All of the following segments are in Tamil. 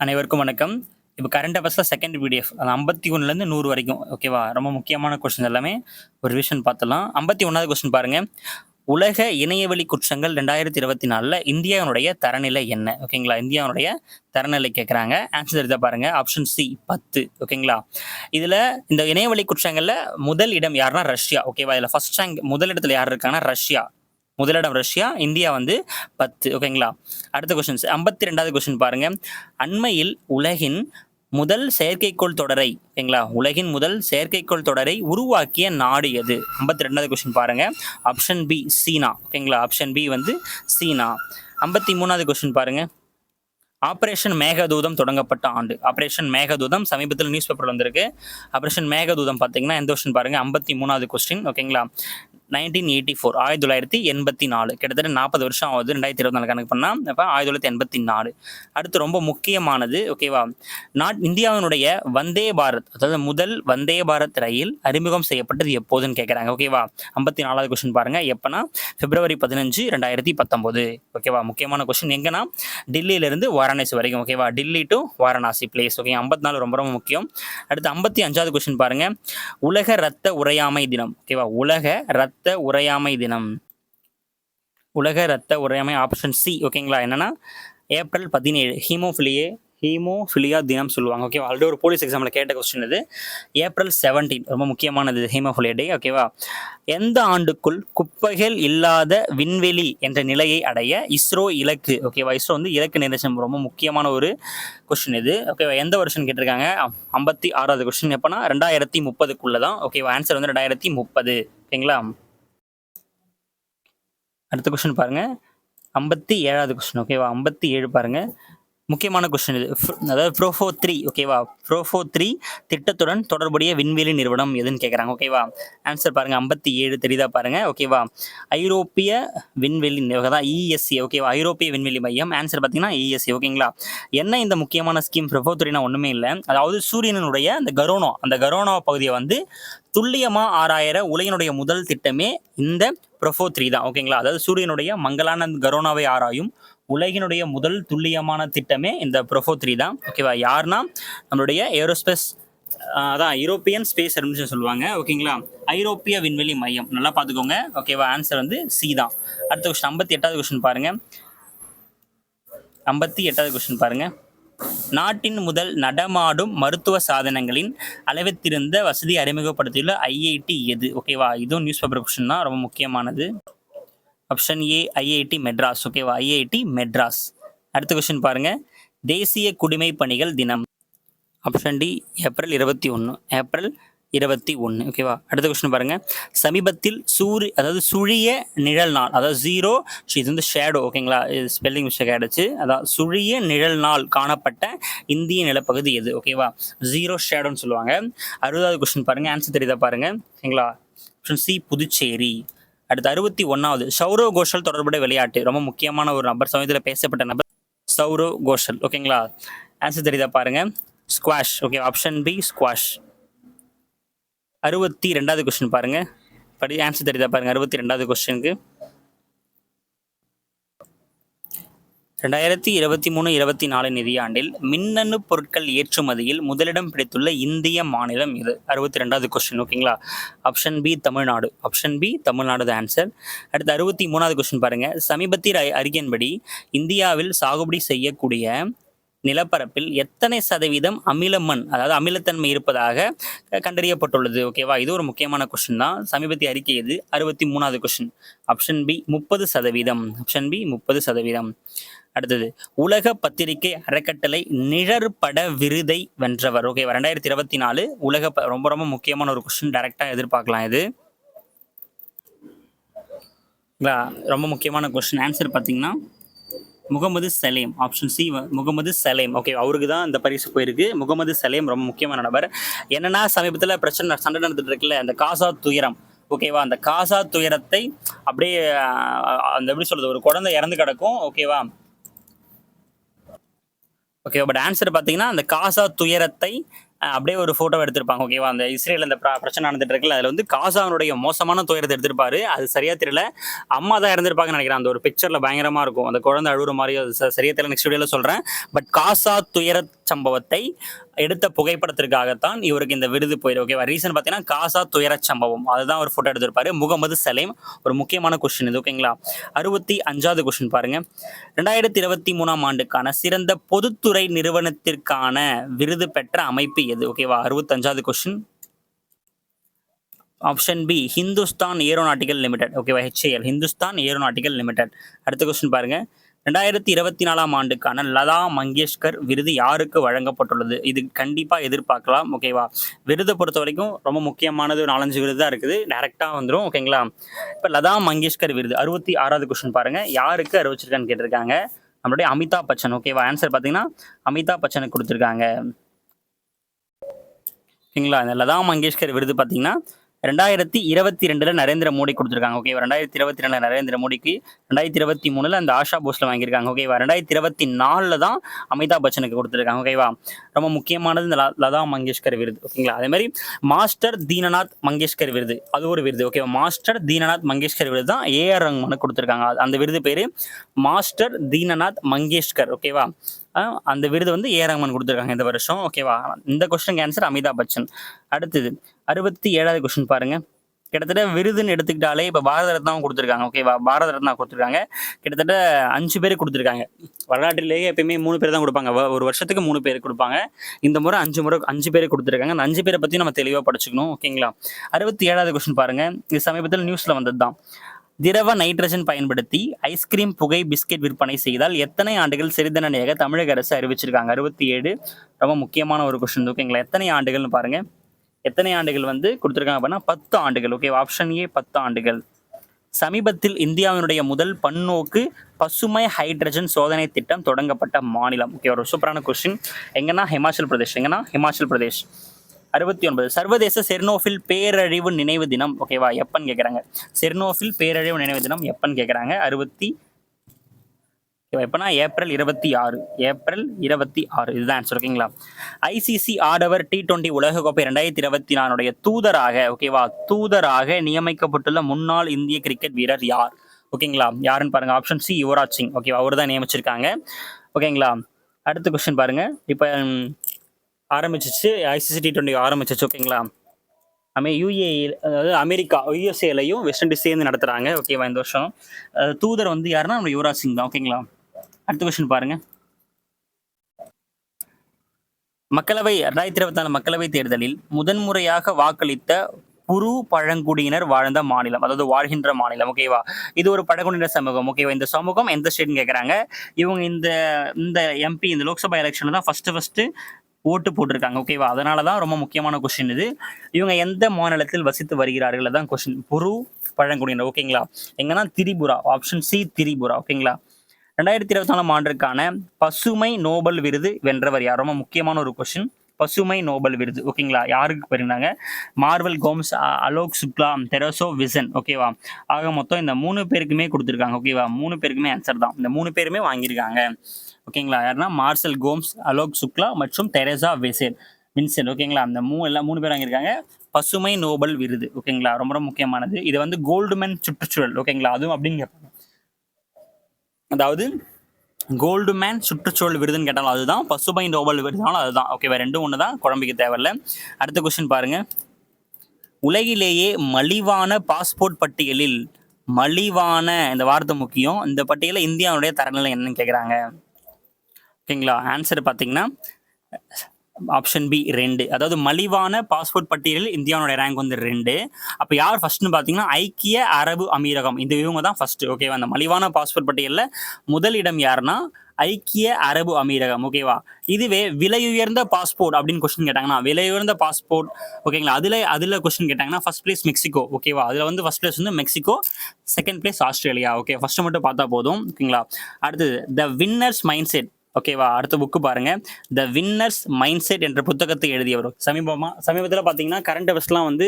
அனைவருக்கும் வணக்கம். இப்போ கரண்ட் அஃபேர்ஸில் செகண்ட் பிடிஎஃப் அது ஐம்பத்தி ஒன்றுலேருந்து நூறு வரைக்கும் ஓகேவா ரொம்ப முக்கியமான கொஸ்டின் எல்லாமே ஒரு விஷன் பார்த்துலாம் ஐம்பத்தி ஒன்றாவது கொஸ்டின் பாருங்க. உலக இணையவழி குற்றங்கள் ரெண்டாயிரத்தி இருபத்தி நாலில் இந்தியாவினுடைய தரநிலை என்ன? ஓகேங்களா இந்தியாவுடைய தரநிலை கேட்குறாங்க ஆன்சர் எடுத்த பாருங்க. ஆப்ஷன் சி பத்து. ஓகேங்களா இதில் இந்த இணையவழி குற்றங்களில் முதல் இடம் யாருன்னா ரஷ்யா. ஓகேவா இதில் ஃபர்ஸ்ட் ரேங்க் முதல் இடத்துல யார் இருக்காங்கன்னா ரஷ்யா. முதலிடம் ரஷ்யா இந்தியா வந்து பத்து. ஓகேங்களா அடுத்த கொஸ்டின்ஸ் ஐம்பத்தி ரெண்டாவது கொஸ்டின் பாருங்க. அண்மையில் உலகின் முதல் செயற்கைக்கோள் தொடரை ஓகேங்களா உலகின் முதல் செயற்கைக்கோள் தொடரை உருவாக்கிய நாடு எது? ஐம்பத்தி ரெண்டாவது கொஸ்டின் பாருங்க. Option B China. ஓகேங்களா ஆப்ஷன் பி வந்து சீனா. ஐம்பத்தி மூணாவது கொஸ்டின் பாருங்க. ஆப்ரேஷன் மேகதூதம் தொடங்கப்பட்ட ஆண்டு. ஆப்ரேஷன் மேகதூதம் சமீபத்தில் நியூஸ் பேப்பர் வந்திருக்கு. ஆப்ரேஷன் மேகதூதம் பார்த்தீங்கன்னா எந்த கொஸ்டின் பாருங்க? ஐம்பத்தி மூணாவது கொஸ்டின் ஓகேங்களா நைன்டீன் எயிட்டி ஃபோர் ஆயிரத்தி தொள்ளாயிரத்தி எண்பத்தி நாலு. கிட்டத்தட்ட நாற்பது வருஷம் ஆகுது ரெண்டாயிரத்தி இருபத்தி நாலு கணக்கு பண்ணால் அப்போ ஆயிரத்தி தொள்ளாயிரத்தி எண்பத்தி நாலு. அடுத்து ரொம்ப முக்கியமானது ஓகேவா நாட் இந்தியாவினுடைய வந்தே பாரத் அதாவது முதல் வந்தே பாரத் ரயில் அறிமுகம் செய்யப்பட்டது எப்போதுன்னு கேட்குறாங்க ஓகேவா ஐம்பத்தி நாலாவது கொஸ்டின் பாருங்க எப்போனா? பிப்ரவரி பதினஞ்சு ரெண்டாயிரத்தி பத்தொம்போது. ஓகேவா முக்கியமான கொஸ்டின் எங்கன்னா டெல்லியிலேருந்து வாரணாசி வரைக்கும் ஓகேவா Delhi to Varanasi place okay ஐம்பத்தி நாலு ரொம்ப ரொம்ப முக்கியம். அடுத்து ஐம்பத்தி அஞ்சாவது கொஸ்டின் பாருங்க உலக ரத்த உரையாமை தினம் ஓகேவா உலக ரத்த உறையாமை தினம். உலக ரத்த உறையாமை ஆப்ஷன் சி ஓகேங்களா என்னன்னா ஏப்ரல் பதினேழு ஹீமோஃபிலியே ஹீமோஃபிலியா தினம் சொல்லுவாங்க ஓகேவா ஆல்ரெடி ஒரு போலீஸ் எக்ஸாமில் கேட்ட கொஸ்டின் இது. ஏப்ரல் செவன்டீன் ரொம்ப முக்கியமானது ஹீமோஃபிலியா டே ஓகேவா எந்த ஆண்டுக்குள் குப்பைகள் இல்லாத விண்வெளி என்ற நிலையை அடைய இஸ்ரோ இலக்கு ஓகேவா இஸ்ரோ வந்து இலக்கு நிர்ணயம் ரொம்ப முக்கியமான ஒரு கொஸ்டின் இது ஓகேவா எந்த வருஷம் கேட்டிருக்காங்க? ஐம்பத்தி ஆறாவது கொஸ்டின் எப்போனா ரெண்டாயிரத்தி முப்பதுக்குள்ளே தான் ஓகேவா ஆன்சர் வந்து ரெண்டாயிரத்தி முப்பது ஓகேங்களா அடுத்த கொஸ்டின் பாருங்க. ஐம்பத்தி ஏழாவது கொஸ்டின் ஓகேவா ஐம்பத்தி ஏழு பாருங்க. முக்கியமான கொஸ்டின் இது. அதாவது ப்ரோஃபோ த்ரீ ஓகேவா ப்ரோஃபோ த்ரீ திட்டத்துடன் தொடர்புடைய விண்வெளி நிறுவனம் எதுன்னு கேட்குறாங்க ஓகேவா ஆன்சர் பாருங்கள் ஐம்பத்தி ஏழு தெரியுதா பாருங்கள் ஓகேவா ஐரோப்பிய விண்வெளி நிறுவனம் தான் இஎஸ்சி ஓகேவா ஐரோப்பிய விண்வெளி மையம். ஆன்சர் பார்த்தீங்கன்னா இஎஸ்சி ஓகேங்களா என்ன இந்த முக்கியமான ஸ்கீம் ப்ரோஃபோ த்ரீனா ஒன்றுமே இல்லை. அதாவது சூரியனுடைய அந்த கரோனோ அந்த கரோனோ பகுதியை வந்து துல்லியமாக ஆராயிற உலகினுடைய முதல் திட்டமே இந்த ப்ரொஃபோ த்ரீ தான் ஓகேங்களா அதாவது சூரியனுடைய மங்கலான அந்த கரோனாவை ஆராயும் உலகினுடைய முதல் துல்லியமான திட்டமே இந்த ப்ரொஃபோ த்ரீ தான். ஓகேவா யாருன்னா நம்மளுடைய ஏரோஸ்பேஸ் அதான் யூரோப்பியன் ஸ்பேஸ் அட்மிஷன் சொல்லுவாங்க. ஓகேங்களா ஐரோப்பிய விண்வெளி மையம். நல்லா பார்த்துக்கோங்க. ஓகேவா ஆன்சர் வந்து சி தான். அடுத்த கொஸ்டின் ஐம்பத்தி எட்டாவது கொஸ்டின் பாருங்க. ஐம்பத்தி எட்டாவது கொஸ்டின் பாருங்க. நாட்டின் முதல் நடமாடும் மருத்துவ சாதனங்களின் அளவித்திருந்த வசதி அறிமுகப்படுத்தியுள்ள ஐஐடி எது? ஓகேவா இதுவும் நியூஸ் பேப்பர் கொஸ்டின் தான். ரொம்ப முக்கியமானது. ஆப்ஷன் ஏ ஐஐடி மெட்ராஸ் ஓகேவா ஐஐடி மெட்ராஸ் அடுத்த கொஸ்டின் பாருங்க. தேசிய குடிமை பணிகள் தினம். ஆப்ஷன் டி ஏப்ரல் இருபத்தி ஒன்று ஏப்ரல் இருபத்தி ஒன்று ஓகேவா அடுத்த கொஸ்டின் பாருங்கள் சமீபத்தில் சூரிய அதாவது சுழிய நிழல் நாள் அதாவது ஜீரோ இது வந்து ஷேடோ ஓகேங்களா இது ஸ்பெல்லிங் மிஸ்டேக் ஆகிடுச்சு அதாவது சுழிய நிழல் நாள் காணப்பட்ட இந்திய நிலப்பகுதி எது ஓகேவா ஜீரோ ஷேடோன்னு சொல்லுவாங்க. அறுபதாவது கொஸ்டின் பாருங்கள் ஆன்சர் தெரியுதா பாருங்கள் ஓகேங்களா ஆப்ஷன் சி புதுச்சேரி. அடுத்து அறுபத்தி ஒன்றாவது சௌரவ் கோஷல் தொடர்புடைய விளையாட்டு. ரொம்ப முக்கியமான ஒரு நபர் சமயத்தில் பேசப்பட்ட நபர் சௌரவ் கோஷல். ஓகேங்களா ஆன்சர் தெரியுதா பாருங்க. Squash okay option B squash அறுபத்தி ரெண்டாவது கொஸ்டின் பாருங்க. படி ஆன்சர் தெரியுதா பாருங்க. அறுபத்தி ரெண்டாவது கொஸ்டினுக்கு ரெண்டாயிரத்தி இருபத்தி மூணு இருபத்தி நாலு நிதியாண்டில் மின்னணு பொருட்கள் ஏற்றுமதியில் முதலிடம் பிடித்துள்ள இந்திய மாநிலம் இது. அறுபத்தி ரெண்டாவது கொஸ்டின் ஓகேங்களா option B Tamil Nadu. Option B Tamil Nadu answer அடுத்து அறுபத்தி மூணாவது கொஸ்டின் பாருங்கள் சமீபத்திய அறிக்கையின்படி இந்தியாவில் சாகுபடி செய்யக்கூடிய நிலப்பரப்பில் எத்தனை சதவீதம் அமில மண் அதாவது அமிலத்தன்மை இருப்பதாக கண்டறியப்பட்டுள்ளது? ஓகேவா இது ஒரு முக்கியமான கொஸ்டின் தான். சமீபத்திய அறிக்கை இது அறுபத்தி மூணாவது கொஸ்டின் ஆப்ஷன் பி முப்பது சதவீதம். ஆப்ஷன் பி முப்பது சதவீதம். அடுத்தது உலக பத்திரிகை அறக்கட்டளை நிழற்பட விருதை வென்றவர். ஓகேவா ரெண்டாயிரத்தி இருபத்தி நாலு உலக ப- ரொம்ப ரொம்ப முக்கியமான ஒரு கொஸ்டின் டைரக்டாக எதிர்பார்க்கலாம் இது. ரொம்ப முக்கியமான கொஸ்டின் ஆன்சர் பார்த்தீங்கன்னா Mohammed Salim option C Mohammed Salim. Okay அவருக்கு தான் இந்த பரிசு போயிருக்கு. முகமது சலேம் ரொம்ப முக்கியமான நபர். என்னன்னா சமீபத்தில் பிரச்சனை சண்டை நடந்துட்டு இருக்குல்ல அந்த காசா துயரம். ஓகேவா அந்த காசா துயரத்தை அப்படியே அந்த எப்படி சொல்றது ஒரு குழந்தை இறந்து கிடக்கும். ஓகேவா ஓகே பட் ஆன்சர் பார்த்தீங்கன்னா அந்த காசா துயரத்தை அப்படியே ஒரு ஃபோட்டோ எடுத்திருப்பாங்க ஓகேவா அந்த இஸ்ரேல் அந்த பிர- பிரச்சனை நடந்துட்டு இருக்குல்ல அதில் வந்து காசானுடைய மோசமான துயரத்தை எடுத்திருப்பாரு. அது சரியா தெரியல. அம்மா தான் இறந்திருப்பாங்கன்னு நினைக்கிறேன். அந்த ஒரு பிக்சர்ல பயங்கரமா இருக்கும். அந்த குழந்தை அழுகுற மாதிரி அது சரியா தெரியல நெக்ஸ்ட் வீடியோவில் சொல்றேன். பட் காசா துயர சம்பவத்தை எடுத்த புகைப்படத்திற்காகத்தான் இவருக்கு இந்த விருது போயிரு. ஓகேவா ரீசன் பார்த்தீங்கன்னா காசா துயர சம்பவம். அதுதான் ஒரு ஃபோட்டோ எடுத்திருப்பாரு. முகமது சலேம் ஒரு முக்கியமான கொஸ்டின் இது ஓகேங்களா அறுபத்தி அஞ்சாவது கொஸ்டின் பாருங்க. ரெண்டாயிரத்தி இருபத்தி மூணாம் ஆண்டுக்கான சிறந்த பொதுத்துறை நிறுவனத்திற்கான விருது பெற்ற அமைப்பு எது? ஓகேவா அறுபத்தஞ்சாவது question option B Hindustan aeronautical limited ஓகேவா ஹெச்ஏஎல் ஹிந்துஸ்தான் ஏரோநாட்டிக்கல் லிமிடெட் அடுத்த கொஸ்டின் பாருங்க. ரெண்டாயிரத்தி இருபத்தி நாலாம் ஆண்டுக்கான லதா மங்கேஷ்கர் விருது யாருக்கு வழங்கப்பட்டுள்ளது? இது கண்டிப்பா எதிர்பார்க்கலாம் ஓகேவா விருதை பொறுத்த வரைக்கும் ரொம்ப முக்கியமானது நாலஞ்சு விருது தான் இருக்குது. டைரக்டா வந்துடும் ஓகேங்களா இப்போ லதா மங்கேஷ்கர் விருது அறுபத்தி ஆறாவது கொஸ்டின் பாருங்க. யாருக்கு அறிவிச்சிருக்கான்னு கேட்டிருக்காங்க? நம்மளுடைய அமிதாப் பச்சன் ஓகேவா ஆன்சர் பார்த்தீங்கன்னா அமிதாப் பச்சனுக்கு கொடுத்துருக்காங்க. ஓகேங்களா இந்த லதா மங்கேஷ்கர் விருது பார்த்தீங்கன்னா ரெண்டாயிரத்தி இருபத்தி ரெண்டுல நரேந்திர மோடி கொடுத்துருக்காங்க. ஓகேவா ரெண்டாயிரத்தி இருபத்தி ரெண்டுல நரேந்திர மோடிக்கு ரெண்டாயிரத்தி இருபத்தி மூணுல அந்த ஆஷா போஸ்ல வாங்கியிருக்காங்க. ஓகேவா ரெண்டாயிரத்தி இருபத்தி நாலுல தான் அமிதாப் பச்சனுக்கு கொடுத்துருக்காங்க. ஓகேவா ரொம்ப முக்கியமானது இந்த லதா மங்கேஷ்கர் விருது. ஓகேங்களா அதே மாதிரி மாஸ்டர் தீனநாத் மங்கேஷ்கர் விருது. அது ஒரு விருது. ஓகேவா மாஸ்டர் தீனநாத் மங்கேஷ்கர் விருது தான் ஏஆர் ரஹ்மானுக்கு கொடுத்துருக்காங்க. அது- அந்த விருது பேரு மாஸ்டர் தீனநாத் மங்கேஷ்கர். ஓகேவா அந்த விருது வந்து ஏ ரஹ்மான் கொடுத்துருக்காங்க இந்த வருஷம். ஓகேவா இந்த கொஸ்டின் ஆன்சர் அமிதாப் பச்சன். அடுத்தது அறுபத்தி ஏழாவது கொஸ்டின் பாருங்க. கிட்டத்தட்ட விருதுன்னு எடுத்துக்கிட்டாலே இப்போ பாரத ரத்னாவும் கொடுத்துருக்காங்க. ஓகேவா பாரத ரத்னா கொடுத்துருக்காங்க. கிட்டத்தட்ட அஞ்சு பேர் கொடுத்துருக்காங்க. வரலாற்றிலேயே எப்பயுமே மூணு பேர் தான் கொடுப்பாங்க. ஒரு வருஷத்துக்கு மூணு பேர் கொடுப்பாங்க. இந்த முறை அஞ்சு முறை அஞ்சு பேர் கொடுத்துருக்காங்க. அந்த அஞ்சு பேரை பற்றி நம்ம தெளிவாக படிச்சுக்கணும். ஓகேங்களா அறுபத்தி ஏழாவது கொஸ்டின் பாருங்கள் இது சமீபத்தில் நியூஸில் வந்தது தான். திரவ நைட்ரஜன் பயன்படுத்தி ஐஸ்கிரீம் புகை பிஸ்கெட் விற்பனை செய்தால் எத்தனை ஆண்டுகள் சிறிதண்டனையாக தமிழக அரசு அறிவிச்சிருக்காங்க? அறுபத்தி ஏழு ரொம்ப முக்கியமான ஒரு கொஸ்டின் ஓகேங்களா எத்தனை ஆண்டுகள்னு பாருங்கள் எத்தனை ஆண்டுகள் வந்து கொடுத்துருக்காங்க அப்படின்னா பத்து ஆண்டுகள் ஓகே ஆப்ஷன் ஏ பத்து ஆண்டுகள். சமீபத்தில் இந்தியாவினுடைய முதல் பன்னோக்கு பசுமை ஹைட்ரஜன் சோதனை திட்டம் தொடங்கப்பட்ட மாநிலம் ஓகே ஒரு சூப்பரான கொஸ்டின் எங்கன்னா ஹிமாச்சல் பிரதேஷ் எங்கன்னா ஹிமாச்சல் பிரதேஷ் அறுபத்தி ஒன்பது சர்வதேச செர்னோஃபில் பேரழிவு நினைவு தினம் ஓகேவா எப்பன்னு கேட்குறாங்க செர்னோஃபில் பேரழிவு நினைவு தினம் எப்பன்னு கேட்குறாங்க அறுபத்தி எப்போனா ஏப்ரல் இருபத்தி ஆறு ஏப்ரல் இருபத்தி ஆறு. இதுதான் ஆன்சர் ஓகேங்களா ஐசிசி ஆடவர் டி டுவெண்ட்டி உலகக்கோப்பை ரெண்டாயிரத்தி இருபத்தி நாலுடைய தூதராக ஓகேவா தூதராக நியமிக்கப்பட்டுள்ள முன்னாள் இந்திய கிரிக்கெட் வீரர் யார்? ஓகேங்களா யாருன்னு பாருங்க ஆப்ஷன் சி யுவராஜ் சிங். ஓகேவா அவர் தான் நியமிச்சிருக்காங்க. ஓகேங்களா அடுத்த கொஸ்டின் பாருங்க. இப்போ ஆரம்பிச்சிச்சு. ஐசிசி டி டுவெண்ட்டி ஆரம்பிச்சிச்சு ஓகேங்களா அமே யூஏ அதாவது அமெரிக்கா யூஎஸ்ஏலையும் வெஸ்ட் இண்டீஸ் சேர்ந்து நடத்துகிறாங்க ஓகேவா இந்த வருஷம். தூதர் வந்து யாருன்னா நம்ம யுவராஜ் சிங் தான் ஓகேங்களா அடுத்த கொஸ்டின் பாருங்க. மக்களவை ரெண்டாயிரத்தி இருபத்தி நாலு மக்களவை தேர்தலில் முதன்முறையாக வாக்களித்த புரு பழங்குடியினர் வாழ்ந்த மாநிலம் அதாவது வாழ்கின்ற மாநிலம் ஓகேவா இது ஒரு பழங்குடியினர் சமூகம் ஓகேவா இந்த சமூகம் எந்த ஸ்டேட்னு கேட்குறாங்க இவங்க இந்த இந்த எம்பி இந்த லோக்சபா எலெக்ஷனில் தான் ஃபர்ஸ்ட் ஃபர்ஸ்ட் ஓட்டு போட்டிருக்காங்க ஓகேவா அதனால தான் ரொம்ப முக்கியமான கொஸ்டின் இது. இவங்க எந்த மாநிலத்தில் வசித்து வருகிறார்கள் தான் கொஸ்டின் புரு பழங்குடியினர் ஓகேங்களா எங்கன்னா திரிபுரா ஆப்ஷன் சி திரிபுரா ஓகேங்களா ரெண்டாயிரத்தி இருபத்தி நாலாம் ஆண்டிற்கான பசுமை நோபல் விருது வென்றவர் யார்? ரொம்ப முக்கியமான ஒரு கொஸ்டின் பசுமை நோபல் விருது. ஓகேங்களா யாருக்கு பெறுனாங்க? மார்வல் கோம்ஸ் அ- அலோக் சுக்லா தெரசோ விசன். ஓகேவா ஆக மொத்தம் இந்த மூணு பேருக்குமே கொடுத்துருக்காங்க. ஓகேவா மூணு பேருக்குமே ஆன்சர் தான். இந்த மூணு பேருமே வாங்கியிருக்காங்க. ஓகேங்களா யாருன்னா? மார்சல் கோம்ஸ் அலோக் சுக்லா மற்றும் தெரேசா விசன். வின்சென்ட். ஓகேங்களா அந்த மூ எல்லாம் மூணு பேர் வாங்கியிருக்காங்க. பசுமை நோபல் விருது. ஓகேங்களா ரொம்ப ரொம்ப முக்கியமானது. இது வந்து கோல்டுமேன் சுற்றுச்சூழல். ஓகேங்களா அதுவும் அப்படின்னு கேட்பாங்க. அதாவது கோல்டு மேன் சுற்றுச்சூழல் விருதுன்னு கேட்டாலும் அதுதான். பசுமை நோபல் விருதுனாலும் அதுதான். ஓகேவா ரெண்டும் ஒன்று தான் குழம்பிக்க தேவையில்ல. அடுத்த கொஸ்டின் பாருங்க. உலகிலேயே மலிவான பாஸ்போர்ட் பட்டியலில் மலிவான இந்த வார்த்தை முக்கியம் இந்த பட்டியலில் இந்தியாவுடைய தரநிலை என்னன்னு கேட்குறாங்க ஓகேங்களா ஆன்சர் பார்த்தீங்கன்னா ஆப்ஷன் பி ரெண்டு. அதாவது மலிவான பாஸ்போர்ட் பட்டியலில் இந்தியாவோட ரேங்க் வந்து ரெண்டு. அப்போ யார் ஃபர்ஸ்ட்னு பார்த்தீங்கன்னா ஐக்கிய அரபு அமீரகம். இந்த இவங்க தான் ஃபர்ஸ்ட் ஓகேவா அந்த மலிவான பாஸ்போர்ட் பட்டியலில் முதலிடம் யாருன்னா ஐக்கிய அரபு அமீரகம். ஓகேவா இதுவே விலையுயர்ந்த பாஸ்போர்ட் அப்படின்னு கொஸ்டின் கேட்டாங்கன்னா விலையுயர்ந்த பாஸ்போர்ட் ஓகேங்களா அதில் அதில் கொஸ்டின் கேட்டாங்கன்னா ஃபர்ஸ்ட் பிளேஸ் மெக்சிகோ. ஓகேவா அதில் வந்து ஃபர்ஸ்ட் பிளேஸ் வந்து Mexico second place Australia. Okay first மட்டும் பார்த்தா போதும். ஓகேங்களா அடுத்தது த வின்னர்ஸ் மைண்ட் செட் ஓகேவா அடுத்த புக்கு பாருங்க. த வின்னர்ஸ் மைண்ட் செட் என்ற புத்தகத்தை எழுதியவர். சமீபமா சமீபத்தில் பார்த்தீங்கன்னா கரண்ட் அஃபேர்ஸ்லாம் வந்து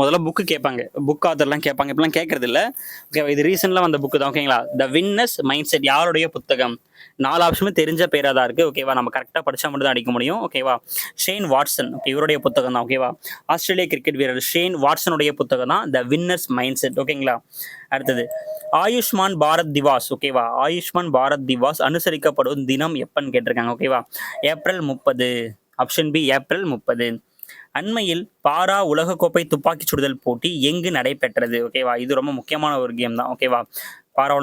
முதல்ல புக்கு கேட்பாங்க. புக் ஆத்தர்லாம் கேட்பாங்க. இப்பெல்லாம் கேட்கறது இல்லை ஓகேவா இது ரீசெண்டாக வந்த புக்கு தான். ஓகேங்களா த வின்னர்ஸ் மைண்ட் செட் யாருடைய புத்தகம்? நாலு ஆப்ஷனும் தெரிஞ்ச பேராக தான் இருக்குது ஓகேவா நம்ம கரெக்டாக படித்தா மட்டும் தான் அடிக்க முடியும். ஓகேவா ஷேன் வாட்சன் ஓகே இவருடைய புத்தகம் தான். ஓகேவா ஆஸ்திரேலிய கிரிக்கெட் வீரர் ஷேன் வாட்ஸனுடைய புத்தகம் தான் த வின்னர்ஸ் மைண்ட் செட் ஓகேங்களா அடுத்தது ஆயுஷ்மான் பாரத் திவாஸ். ஓகேவா ஆயுஷ்மான் பாரத் திவாஸ் அனுசரிக்கப்படும் தினம் எப்பன்னு கேட்டிருக்காங்க. ஓகேவா ஏப்ரல் முப்பது. ஆப்ஷன் பி ஏப்ரல் முப்பது. அண்மையில் பாரா உலகக்கோப்பை துப்பாக்கி சுடுதல் போட்டி எங்கு நடைபெற்றது? ஓகேவா இது ரொம்ப முக்கியமான ஒரு கேம் தான். ஓகேவா பாரா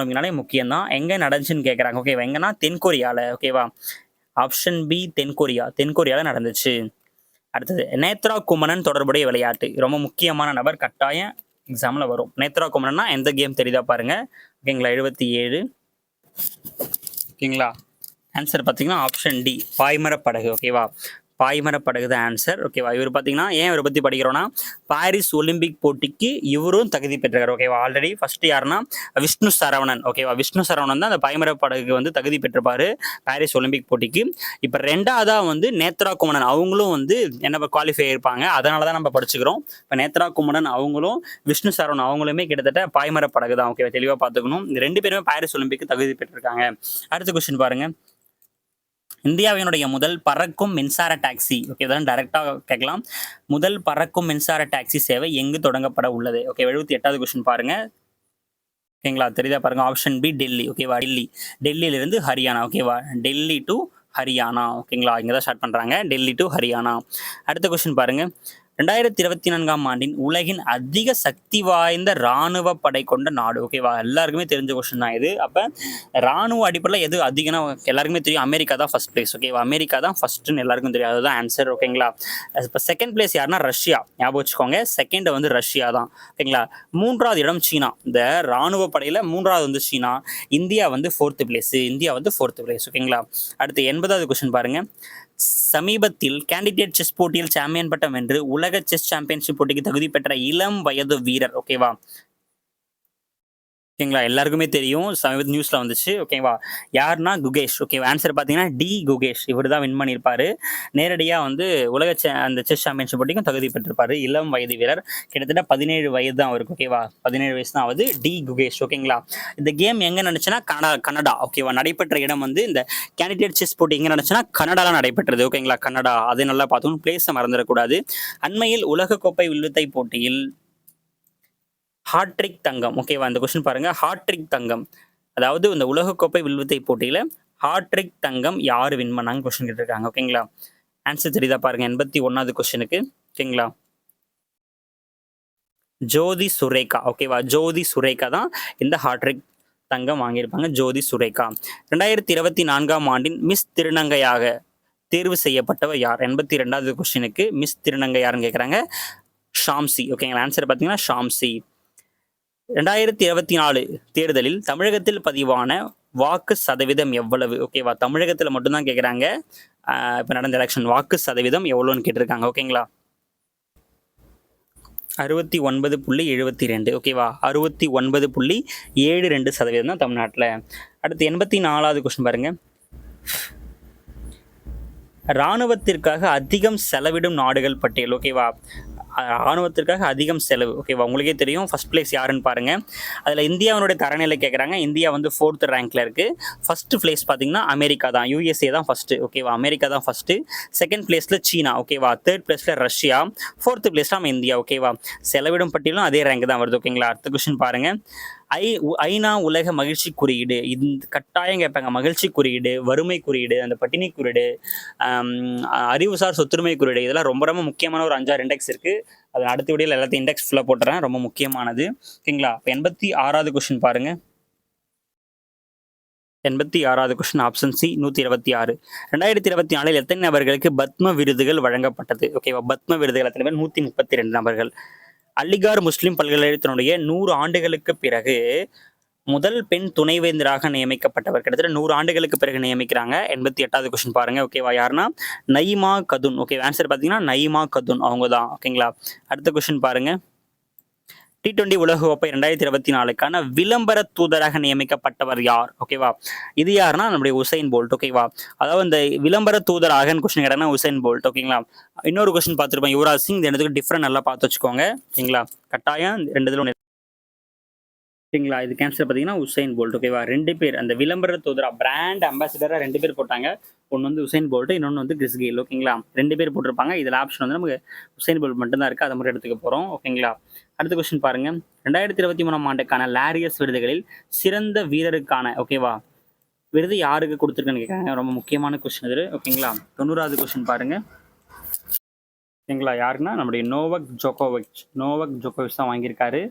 முக்கியம் தான் எங்கே நடந்துச்சுன்னு கேட்குறாங்க ஓகேவா எங்கன்னா தென்கொரியாவில் ஓகேவா ஆப்ஷன் பி தென்கொரியா. தென்கொரியாவில் நடந்துச்சு. அடுத்தது நேத்ரா குமணன் தொடர்புடைய விளையாட்டு. ரொம்ப முக்கியமான நபர் கட்டாயம் எக்ஸாமில் வரும். நேத்ரா குமணன்னா எந்த கேம் தெரியுதா பாருங்க. ஓகேங்களா எழுபத்தி ஏழு. ஓகேங்களா ஆன்சர் பார்த்தீங்கன்னா ஆப்ஷன் டி பாய்மர படகு. ஓகேவா பாய்மர படகு தான் ஆன்சர் ஓகேவா இவர் பார்த்தீங்கன்னா ஏன் இவரை பற்றி படிக்கிறோன்னா பாரிஸ் ஒலிம்பிக் போட்டிக்கு இவரும் தகுதி பெற்றிருக்காரு. ஓகேவா ஆல்ரெடி ஃபர்ஸ்ட் யாருன்னா விஷ்ணு சரவணன். ஓகேவா விஷ்ணு சரவணன் தான் அந்த பாய்மர படகுக்கு வந்து தகுதி பெற்றிருப்பாரு பாரிஸ் ஒலிம்பிக் போட்டிக்கு. இப்போ ரெண்டாவதாக வந்து நேத்ரா குமணன். அவங்களும் வந்து என்ன குவாலிஃபை இருப்பாங்க அதனால தான் நம்ம படிச்சுக்கிறோம். இப்போ நேத்ரா குமணன் அவங்களும் விஷ்ணு சரவணன் அவங்களுமே கிட்டத்தட்ட பாய்மர படகு தான் ஓகேவா தெளிவாக பார்த்துக்கணும் இந்த ரெண்டு பேருமே பாரிஸ் ஒலிம்பிக்கு தகுதி பெற்றிருக்காங்க. அடுத்த கொஸ்டின் பாருங்க. இந்தியாவினுடைய முதல் பறக்கும் மின்சார டாக்ஸி. ஓகே இதெல்லாம் டைரெக்டாக கேட்கலாம். முதல் பறக்கும் மின்சார டாக்ஸி சேவை எங்கு தொடங்கப்பட உள்ளது? ஓகே எழுபத்தி எட்டாவது கொஸ்டின் பாருங்க. ஓகேங்களா தெரியுதா பாருங்க. Option B Delhi. ஓகேவா டெல்லி. டெல்லியிலிருந்து ஹரியானா. ஓகேவா டெல்லி டு ஹரியானா. ஓகேங்களா இங்கே தான் ஸ்டார்ட் பண்ணுறாங்க டெல்லி டு ஹரியானா. அடுத்த கொஸ்டின் பாருங்கள் ரெண்டாயிரத்தி இருபத்தி நான்காம் ஆண்டின் உலகின் அதிக சக்தி வாய்ந்த இராணுவ படை கொண்ட நாடு. ஓகேவா எல்லாருக்குமே தெரிஞ்ச கொஸ்டின் தான் இது. அப்போ ராணுவ அடிப்படையில் எது அதிகம்னா எல்லாருக்குமே தெரியும் அமெரிக்கா தான் ஃபஸ்ட் பிளேஸ் ஓகேவா அமெரிக்கா தான் ஃபஸ்ட்டுன்னு எல்லாருக்கும் தெரியும். அதுதான் ஆன்சர் ஓகேங்களா இப்போ செகண்ட் பிளேஸ் யாருன்னா ரஷ்யா. ஞாபகம் வச்சுக்கோங்க. செகண்ட் வந்து ரஷ்யா தான். ஓகேங்களா மூன்றாவது இடம் சீனா. இந்த இராணுவ படையில் மூன்றாவது வந்து சீனா. இந்தியா வந்து ஃபோர்த்து பிளேஸ் இந்தியா வந்து ஃபோர்த்து பிளேஸ் ஓகேங்களா அடுத்து எண்பதாவது கொஸ்டின் பாருங்கள் சமீபத்தில் கேண்டிடேட் செஸ் போட்டியில் சாம்பியன் பட்டம் வென்று உலக செஸ் சாம்பியன்ஷிப் போட்டிக்கு தகுதி பெற்ற இளம் வயது வீரர் ஓகேவா ஓகேங்களா? எல்லாருக்குமே தெரியும். சமீபத்து நியூஸில் வந்துச்சு. ஓகேவா? யாருன்னா குகேஷ். ஓகேவா ஆன்சர் பார்த்தீங்கன்னா டி குகேஷ். இவர் தான் வின் பண்ணியிருப்பாரு. நேரடியாக வந்து உலக செ- அந்த செஸ் சாம்பியன்ஷிப் போட்டிக்கும் தகுதி பெற்றிருப்பாரு. இளம் வயது வீரர். கிட்டத்தட்ட பதினேழு வயது தான் அவருக்கு. ஓகேவா? பதினேழு வயசு தான் ஆகுது. டி குகேஷ். ஓகேங்களா? இந்த கேம் எங்கே நடந்துச்சுன்னா கனடா கனடா. ஓகேவா? நடைபெற்ற இடம் வந்து இந்த கேண்டிடேட் செஸ் போட்டி எங்கே நடந்துச்சுன்னா கனடாவில் நடைபெற்றது. ஓகேங்களா? கனடா. அதை நல்லா பார்த்தோம் பிளேஸை மறந்துடக்கூடாது. அண்மையில் உலகக்கோப்பை வில்வித்தை போட்டியில் ஹாட்ரிக் தங்கம். ஓகேவா அந்த கொஸ்டின் பாருங்கள் ஹாட்ரிக் தங்கம். அதாவது இந்த உலகக்கோப்பை வில்வித்தை போட்டியில் ஹாட்ரிக் தங்கம் யார் வின் பண்ணாங்க கொஸ்டின் கேட்டிருக்காங்க. ஓகேங்களா ஆன்சர் தெரியுதா பாருங்க. எண்பத்தி ஒன்றாவது கொஸ்டினுக்கு ஓகேங்களா ஜோதி சுரேகா. ஓகேவா ஜோதி சுரேகா தான் இந்த ஹாட்ரிக் தங்கம் வாங்கியிருப்பாங்க. ஜோதி சுரேகா. ரெண்டாயிரத்தி இருபத்தி நான்காம் ஆண்டின் மிஸ் திருநங்கையாக தேர்வு செய்யப்பட்டவர் யார்? எண்பத்தி ரெண்டாவது கொஸ்டினுக்கு மிஸ் திருநங்கை யாருன்னு கேட்குறாங்க ஷாம்சி ஓகேங்களா ஆன்சர் பார்த்தீங்கன்னா ஷாம்சி. ரெண்டாயிரத்தி இருபத்தி நாலு தேர்தலில் தமிழகத்தில் பதிவான வாக்கு சதவீதம் எவ்வளவு? ஓகேவா தமிழகத்தில் மட்டும்தான் கேட்குறாங்க இப்போ நடந்த எலெக்ஷன் வாக்கு சதவீதம் எவ்வளோன்னு கேட்டிருக்காங்க ஓகேங்களா அறுபத்தி ஒன்பது புள்ளி எழுபத்தி ரெண்டு ஓகேவா அறுபத்தி ஒன்பது புள்ளி ஏழு ரெண்டு சதவீதம் தான் தமிழ்நாட்டில். அடுத்து எண்பத்தி நாலாவது கொஸ்டின் பாருங்க. இராணுவத்திற்காக அதிகம் செலவிடும் நாடுகள் பட்டியல் ஓகேவா ராணுவத்திற்காக அதிகம் செலவு. ஓகேவா உங்களுக்கே தெரியும். ஃபர்ஸ்ட் பிளேஸ் யாருன்னு பாருங்கள் அதில் இந்தியாவினுடைய தரநிலை கேட்குறாங்க இந்தியா வந்து ஃபோர்த் ரேங்க்கில் இருக்குது ஃபஸ்ட்டு பிளேஸ் பார்த்தீங்கன்னா அமெரிக்கா தான். யூஎஸ்ஏ தான் ஃபஸ்ட்டு ஓகேவா அமெரிக்கா தான் ஃபஸ்ட்டு செகண்ட் பிளேஸில் சீனா. ஓகேவா தேர்ட் பிளேஸில் ரஷ்யா. ஃபோர்த் பிளேஸ்ல நம்ம இந்தியா. ஓகேவா செலவிடும் பட்டியலும் அதே ரேங்க் தான் வருது. ஓகேங்களா அடுத்த கொஷின் பாருங்கள் ஐ உ- ஐநா உலக மகிழ்ச்சி குறியீடு. இந்த கட்டாயம் கேட்பாங்க. மகிழ்ச்சி குறியீடு வறுமை குறியீடு அந்த பட்டினி குறியீடு அறிவுசார் சொத்துரிமை குறியீடு. இதெல்லாம் ரொம்ப ரொம்ப முக்கியமான ஒரு அஞ்சாறு இண்டெக்ஸ் இருக்கு. அது அடுத்த வீடியோவில் எல்லாத்தையும் இண்டெக்ஸ் ஃபுல்லாக போட்டுறேன். ரொம்ப முக்கியமானது. ஓகேங்களா? இப்போ எண்பத்தி ஆறாவது கொஸ்டின் பாருங்க. எண்பத்தி ஆறாவது கொஸ்டின் ஆப்ஷன் சி நூற்றி இருபத்தி ஆறு. ரெண்டாயிரத்தி இருபத்தி நாலில் எத்தனை நபர்களுக்கு பத்ம விருதுகள் வழங்கப்பட்டது? ஓகேவா? பத்ம விருதுகள் எத்தனை பேர்? நூற்றி முப்பத்தி ரெண்டு நபர்கள். அலிகார் முஸ்லிம் பல்கலைக்கழகத்தினுடைய நூறு ஆண்டுகளுக்கு பிறகு முதல் பெண் துணைவேந்தராக நியமிக்கப்பட்டவர். கிட்டத்தட்ட நூறு ஆண்டுகளுக்கு பிறகு நியமிக்கிறாங்க. எண்பத்தி எட்டாவது கொஸ்டின் பாருங்க. ஓகேவா யாருன்னா? நயிமா கதுன். ஓகே ஆன்சர் பார்த்தீங்கன்னா நயிமா கதுன். அவங்க தான் ஓகேங்களா அடுத்த கொஸ்டின் பாருங்க. டி டுவெண்டி உலகக்கோப்பை ரெண்டாயிரத்தி இருபத்தி நாலுக்கான விளம்பர தூதராக நியமிக்கப்பட்டவர் யார்? ஓகேவா இது யாருன்னா நம்முடைய உசைன் போல்ட் ஓகேவா அதாவது இந்த விளம்பர தூதராகன்னு கொஸ்டின் கேட்டாங்கன்னா உசைன் போல்ட் ஓகேங்களா இன்னொரு கொஸ்டின் பார்த்துருப்பேன் யுவராஜ் சிங் இந்த இடத்துக்கு டிஃப்ரெண்ட் நல்லா பார்த்து வச்சுக்கோங்க. ஓகேங்களா கட்டாயம் ரெண்டு இதில் ஓகேங்களா? இது கேன்சர் பார்த்தீங்கன்னா உசைன் போல்ட் ஓகேவா ரெண்டு பேர் அந்த விளம்பர தூதரா பிராண்ட் அம்பாசிடராக ரெண்டு பேர் போட்டாங்க. ஒன்று வந்து உசைன் போல்ட் இன்னொன்று வந்து கிறிஸ் கெயில் ஓகேங்களா? ரெண்டு பேர் போட்டிருப்பாங்க. இதில் ஆப்ஷன் வந்து நமக்கு உசைன் போல்ட் மட்டும்தான் இருக்குது அதை மட்டும் எடுத்துக்க போகிறோம் ஓகேங்களா? அடுத்த கொஸ்டின் பாருங்க. ரெண்டாயிரத்தி இருபத்தி மூணாம் ஆண்டுக்கான லாரியஸ் விருதுகளில் சிறந்த வீரருக்கான ஓகேவா விருது யாருக்கு கொடுத்துருக்குன்னு கேட்குறாங்க ரொம்ப முக்கியமான கொஸ்டின் இது ஓகேங்களா? தொண்ணூறாவது கொஸ்டின் பாருங்கள் ஓகேங்களா? யாருன்னா நம்முடைய நோவக் ஜோகோவிச் நோவக் ஜோகோவிச் தான் வாங்கியிருக்காரு.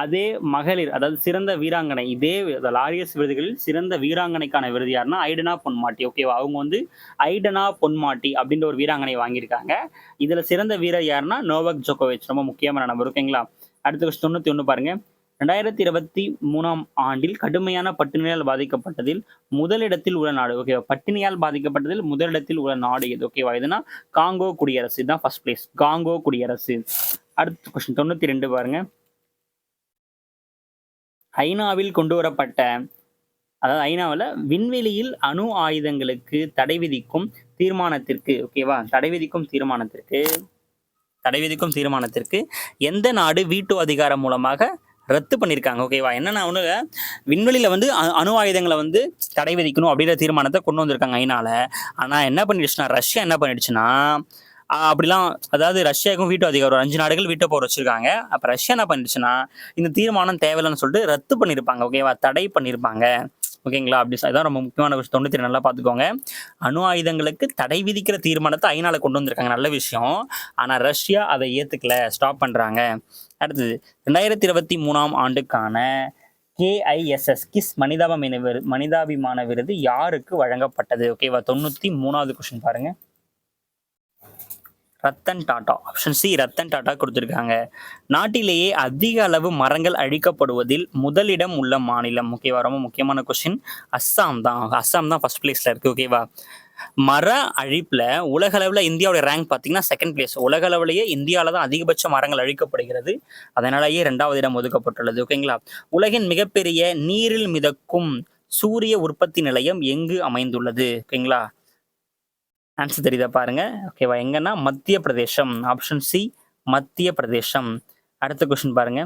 அதே மகளிர் அதாவது சிறந்த வீராங்கனை இதே லாரியஸ் விருதுகளில் சிறந்த வீராங்கனைக்கான விருது யாருன்னா ஐடனா பொன்மாட்டி. ஓகேவா அவங்க வந்து ஐடனா பொன்மாட்டி அப்படின்ற ஒரு வீராங்கனை வாங்கியிருக்காங்க. இதில் சிறந்த வீரர் யாருன்னா நோவக் ஜோகோவிச் ரொம்ப முக்கியமான நம்பர் ஓகேங்களா? அடுத்த கொஸ்டின் தொண்ணூற்றி ஒன்று பாருங்க. ரெண்டாயிரத்தி இருபத்தி மூணாம் ஆண்டில் கடுமையான பட்டினியால் பாதிக்கப்பட்டதில் முதலிடத்தில் உள்ள நாடு ஓகேவா பட்டினியால் பாதிக்கப்பட்டதில் முதலிடத்தில் உள்ள நாடு எது? ஓகேவா இதுனா காங்கோ குடியரசு இதுதான் ஃபர்ஸ்ட் பிளேஸ் காங்கோ குடியரசு. அடுத்த கொஸ்டின் தொண்ணூற்றி ரெண்டு பாருங்க. ஐநாவில் கொண்டு வரப்பட்ட அதாவது ஐநாவில் விண்வெளியில் அணு ஆயுதங்களுக்கு தடை விதிக்கும் தீர்மானத்திற்கு ஓகேவா தடை விதிக்கும் தீர்மானத்திற்கு தடை விதிக்கும் தீர்மானத்திற்கு எந்த நாடு வீட்டு அதிகாரம் மூலமாக ரத்து பண்ணியிருக்காங்க ஓகேவா என்னென்னா ஒன்று விண்வெளியில் வந்து அணு ஆயுதங்களை வந்து தடை விதிக்கணும் அப்படின்ற தீர்மானத்தை கொண்டு வந்திருக்காங்க அதனால் ஆனால் என்ன பண்ணிடுச்சுன்னா ரஷ்யா என்ன பண்ணிடுச்சுன்னா அப்படிலாம் அதாவது ரஷ்யாவுக்கும் வீட்டு அதிகாரம் ஒரு அஞ்சு நாடுகள் வீட்டை போர் வச்சிருக்காங்க. அப்போ ரஷ்யா என்ன பண்ணிடுச்சுன்னா இந்த தீர்மானம் தேவையில்லைன்னு சொல்லிட்டு ரத்து பண்ணியிருப்பாங்க ஓகேவா தடை பண்ணியிருப்பாங்க ஓகேங்களா? அப்படி சொ- இதான் ரொம்ப முக்கியமான விஷயம். தொண்ணூற்றி நல்லா பார்த்துக்கோங்க. அணு ஆயுதங்களுக்கு தடை விதிக்கிற தீர்மானத்தை ஐநாவில் கொண்டு வந்திருக்காங்க. நல்ல விஷயம். ஆனால் ரஷ்யா அதை ஏற்றுக்கல ஸ்டாப் பண்ணுறாங்க அடுத்தது ரெண்டாயிரத்தி இருபத்தி மூணாம் ஆண்டுக்கான கேஐஎஸ்எஸ் கிஸ் மனிதாபிமான மனிதாபிமான விருது யாருக்கு வழங்கப்பட்டது? ஓகேவா? தொண்ணூற்றி மூணாவது கொஸ்டின் பாருங்க. ரத்தன் டாடா ஆப்ஷன் சி ரத்தன் டாடா கொடுத்துருக்காங்க. நாட்டிலேயே அதிக அளவு மரங்கள் அழிக்கப்படுவதில் முதலிடம் உள்ள மாநிலம் ஓகேவா ரொம்ப முக்கியமான கொஸ்டின் அஸ்ஸாம் தான். அஸ்ஸாம் தான் ஃபர்ஸ்ட் பிளேஸில் இருக்குது ஓகேவா மர அழிப்பில் உலக அளவில் இந்தியாவோட ரேங்க் பார்த்தீங்கன்னா செகண்ட் பிளேஸ் உலக அளவிலேயே இந்தியாவில் தான் அதிகபட்ச மரங்கள் அழிக்கப்படுகிறது. அதனாலேயே ரெண்டாவது இடம் ஒதுக்கப்பட்டுள்ளது ஓகேங்களா உலகின் மிகப்பெரிய நீரில் மிதக்கும் சூரிய உற்பத்தி நிலையம் எங்கு அமைந்துள்ளது ஓகேங்களா ஆன்சர் தெரியுதா பாருங்க. ஓகேவா எங்கன்னா மத்திய பிரதேசம் ஆப்ஷன் சி மத்திய பிரதேசம் அடுத்த கொஸ்டின் பாருங்க.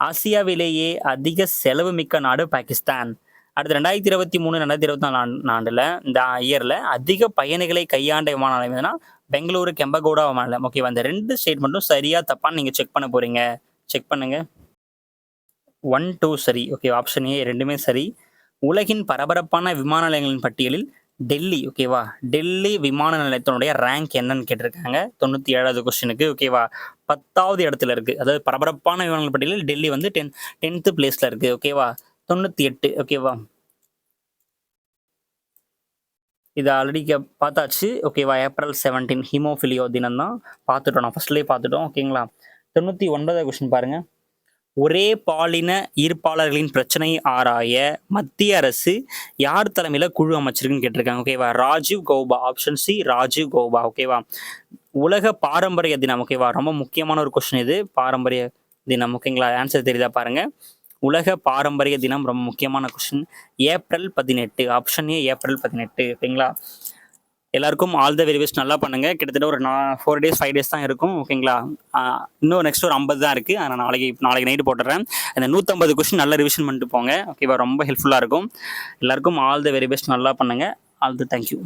ஆசியாவிலேயே அதிக செலவு மிக்க நாடு பாகிஸ்தான். அடுத்து ரெண்டாயிரத்தி இருபத்தி மூணு ரெண்டாயிரத்தி இருபத்தி நாலு ஆண்டுல இந்த இயர்ல அதிக பயணிகளை கையாண்ட விமான நிலையம் எதுனா? பெங்களூரு கெம்பகோடா விமான நிலையம் ஓகேவா அந்த ரெண்டு ஸ்டேட்மெண்ட்டும் சரியா தப்பான்னு நீங்க செக் பண்ண போறீங்க. செக் பண்ணுங்க. ஒன் டூ சரி. ஓகே ஆப்ஷன் ஏ ரெண்டுமே சரி. உலகின் பரபரப்பான விமான நிலையங்களின் பட்டியலில் டெல்லி ஓகேவா டெல்லி விமான நிலையத்தினுடைய ரேங்க் என்னன்னு கேட்டிருக்காங்க. தொண்ணூற்றி ஏழாவது கொஸ்டினுக்கு ஓகேவா பத்தாவது இடத்துல இருக்குது அதாவது பரபரப்பான விமானங்கள் பட்டியலில் டெல்லி வந்து டென் டென்த்து பிளேஸில் இருக்குது ஓகேவா தொண்ணூற்றி எட்டு ஓகேவா இது ஆல்ரெடி பார்த்தாச்சு ஓகேவா ஏப்ரல் செவன்டீன் ஹீமோஃபிலியோ தினம் தான் பார்த்துட்டோம் நான் ஃபர்ஸ்ட்லேயே பார்த்துட்டோம் ஓகேங்களா தொண்ணூற்றி ஒன்பதாவது கொஸ்டின் பாருங்கள் ஒரே பாலின ஈர்ப்பாளர்களின் பிரச்சனையை ஆராய மத்திய அரசு யார் தலைமையில் குழு அமைச்சிருக்குன்னு கேட்டிருக்காங்க. ஓகேவா ராஜீவ் கௌபா ஆப்ஷன் சி ராஜீவ் கௌபா. ஓகேவா உலக பாரம்பரிய தினம் ஓகேவா ரொம்ப முக்கியமான ஒரு கொஸ்டின் இது. பாரம்பரிய தினம் ஓகேங்களா ஆன்சர் தெரியுதா பாருங்க. உலக பாரம்பரிய தினம் ரொம்ப முக்கியமான கொஸ்டின் ஏப்ரல் பதினெட்டு ஆப்ஷன் ஏ ஏப்ரல் பதினெட்டு ஓகேங்களா எல்லாருக்கும் ஆல் த வெரி பெஸ்ட் நல்லா பண்ணுங்க. கிட்டத்தட்ட ஒரு ஃபோர் டேஸ் ஃபைவ் டேஸ் தான் இருக்கும். ஓகேங்களா? இன்னும் நெக்ஸ்ட் ஒரு ஐம்பது தான் இருக்குது நான் நாளைக்கு நாளைக்கு நைட்டு போட்டுறேன். அந்த நூற்றம்பது கொஸ்டின் நல்லா ரிவிஷன் பண்ணிட்டு போங்க. ஓகேவா? ரொம்ப ஹெல்ப்ஃபுல்லாக இருக்கும். எல்லாருக்கும் ஆல் த வெரி பெஸ்ட் நல்லா பண்ணுங்க. All the thank you